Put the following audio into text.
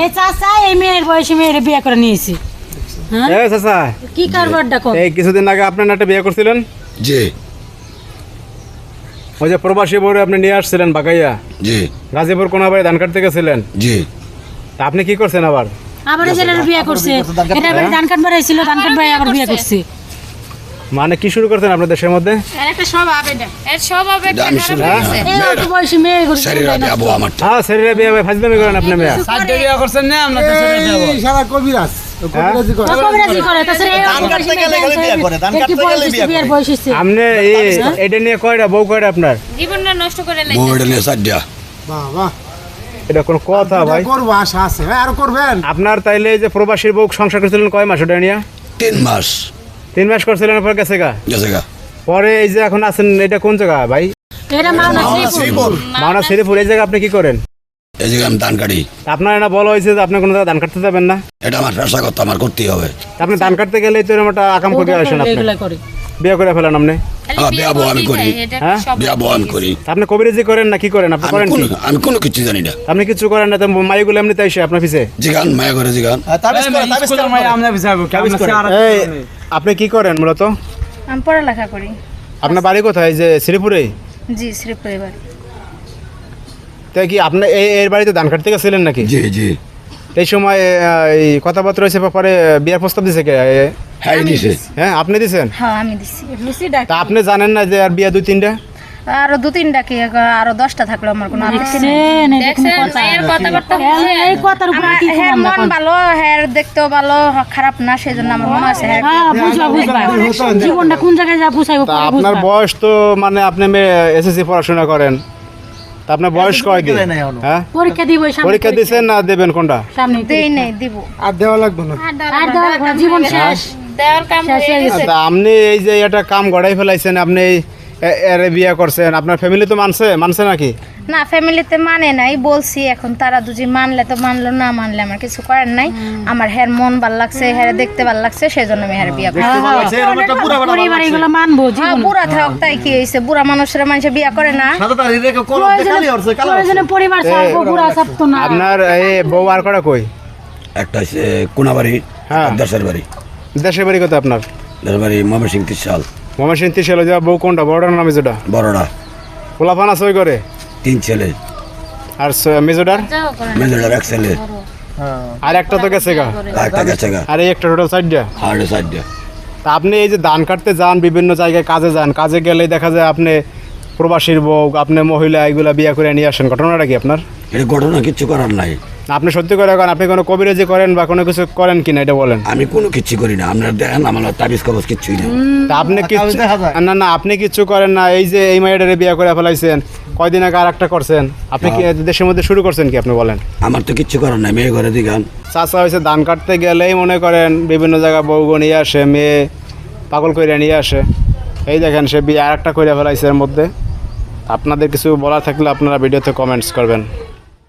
এই চাচা এই মেয়ের বয়সী মেয়ের বিয়ে করে নিয়েছি। হ্যাঁ? এ চাচা কি কারবারটা কর? এই কিছুদিন আগে আপনার একটা বিয়ে করছিলেন? জি। ওই যে প্রবাসী বউরে আপনি নিয়ে আসছিলেন বাগাইয়া জি। গাজীপুর কোনাবাড়ি ধান কাটতে গেছিলেন জি। তা আপনি কি করছেন আবার? আবার এই ছেলের বিয়ে করছে। এটা আবার ধান কাট বাড়াইছিল ধান কাট আবার বিয়ে করছে। মানে কি শুরু করছেন আপনার দেশের মধ্যে? একটা স্বভাব এটা এর স্বভাব একটা আমি খারাপ শুনি হয়ে হ্যাঁ বিয়ে করেন আপনি মেয়ে করছেন না আমরা তো ছেড়ে দেবো সারা কবিরাজ কবিরাজি করে। কবিরাজি করে তাছাড়া এই অল্প বয়সী মেয়ে এর কি বয়স হচ্ছে, বিয়ের বয়স হচ্ছে আপনি এটা নিয়ে কয়টা বউ কয়টা আপনার? জীবনটা নষ্ট করে বউ এটা কোন কথা ভাই। করব আশা আছে। ভাই করবেন? আপনার তাইলে যে প্রবাসীর বউ সংসার করেছিলেন কয় মাস ওটা নিয়ে? তিন মাস। তিন মাস করছিলেন পর গেছে গা? গেছে গা। পরে এই যে এখন আছেন এটা কোন জায়গা ভাই? এটা মাওনা শ্রীপুর। মাওনা শ্রীপুর এই জায়গা আপনি কি করেন? এই জায়গায় আমি ধান কাটি। আপনার না বলা হয়েছে যে আপনি কোনো জায়গায় ধান কাটতে যাবেন না। এটা আমার পেশা করতে আমার করতেই হবে। আপনি ধান কাটতে গেলেই তো এরকম একটা আকাম করে আসেন আপনি। এগুলা করে। বিয়ে করে ফেলেন আপনি? হ্যাঁ, বিয়া বউ আমি করি। হ্যাঁ? স্বভাব। বিয়া বউ আমি করি। আপনি কবিরাজি করেন না কি করেন? আপনি করেন কি? আমি কোনো কিছু জানি না। আপনি কিছু করেন না তো মাইগুলো এমনি তাই আপনার পিছে। জিগান মায়া করে জিগান। আমরা বিছাবো এই আপনি কি করেন মূলত? আমি পড়ালেখা করি। আপনার বাড়ি কোথায়? যে শ্রীপুরে? জি শ্রীপুরে বাড়ি। তাই কি আপনি এই এর বাড়িতে ধান কাটতে গেছিলেন নাকি? জি জি। এই সময় এই কথাবার্তা হয়েছে পরে বিয়ার প্রস্তাব দিছে কে? হ্যাঁ হ্যাঁ আপনি দিছেন? হ্যাঁ আমি দিছি। তা আপনি জানেন না যে আর বিয়া দুই তিনটা আরও দু তিনটা কি আরও দশটা থাকল আমার কোনো আপত্তি নেই। দেখছেন এই দেখুন দেখছেন? কথা মেয়ের কথাবার্তা এই- এই কথার উপরে কি হ্যাঁ মন ভালো হ্যাঁ দেখতেও ভালো খারাপ না সেই জন্য আমার মনে আছে হ্যাঁ হ্যাঁ বুঝবা বুঝবা জীবনটা কোন জায়গায় যা বুঝাইবো আপনার বয়স তো মানে আপনি এসএসসি পড়াশোনা করেন। তা আপনার বয়স কয় দিন? হ্যাঁ? পরীক্ষা দিব সামনে পরীক্ষা দিছেন না দেবেন কোনটা? সামনে দেই নেই দিব। আর দেওয়া লাগবে না। আর দেওয়া লাগবে জীবন শেষ। দেওয়ার কাম শেষ হয়ে গেছে। আপনি এই যে একটা কাম গড়াই ফেলাইছেন আপনি এর বিয়ে করছেন। আপনার ফ্যামিলি তো মানছে? মানছে নাকি? না ফ্যামিলিতে মানে নাই বলছি এখন তারা দুজি মানলে তো মানলো না মানলে আমার কিছু করার নাই। আমার হ্যার মন ভালো লাগছে হ্যার দেখতে ভালো লাগছে সেই জন্য আমি হ্যার বিয়ে করছি। মানবো হ্যাঁ বুড়া থাক তাই কি হয়েছে? বুড়া মানুষের মানুষের বিয়ে করে না। পরিবার আপনার এই বউ আর কটা কই? একটা কোনাবাড়ি হ্যাঁ। দেশের বাড়ি। দেশের বাড়ি কত আপনার? ময়মনসিং ত্রিশাল। যা বউ কোনটা? বড়টার নামে যেটা বড়রা পোলাপান আছে ওই করে তিন ছেলে। আর এক ছেলে। আর একটা তো গেছে গা। আর একটা গেছে গা। আর এই একটা টোটাল সাইডটা? আর সাইডটা। তা আপনি এই যে ধান কাটতে যান বিভিন্ন জায়গায় কাজে যান কাজে গেলেই দেখা যায় আপনি প্রবাসীর বউ আপনি মহিলা এগুলা বিয়ে করে নিয়ে আসেন। ঘটনাটা কি আপনার? এটা ঘটনা কিচ্ছু করার নাই। আপনি সত্যি করে করেন আপনি কোনো কবিরাজি করেন বা কোনো কিছু করেন কিনা এটা বলেন। আমি কোনো কিছু করি না আপনার দেখেন আমার তাবিজ কবজ কিচ্ছুই না তা আপনি কিচ্ছু না না আপনি কিচ্ছু করেন না এই যে এই মেয়েটারে বিয়ে করে ফেলাইছেন কয়দিন আগে আর একটা করছেন আপনি কি দেশের মধ্যে শুরু করছেন কি আপনি বলেন? আমার তো কিচ্ছু করার নাই মেয়ে ঘরে দিগান। চাষা হয়েছে ধান কাটতে গেলেই মনে করেন বিভিন্ন জায়গায় বউ নিয়ে আসে মেয়ে পাগল করে নিয়ে আসে। এই দেখেন সে বিয়ে আর একটা করে ফেলাইছে এর মধ্যে। আপনাদের কিছু বলার থাকলে আপনারা ভিডিওতে কমেন্টস করবেন।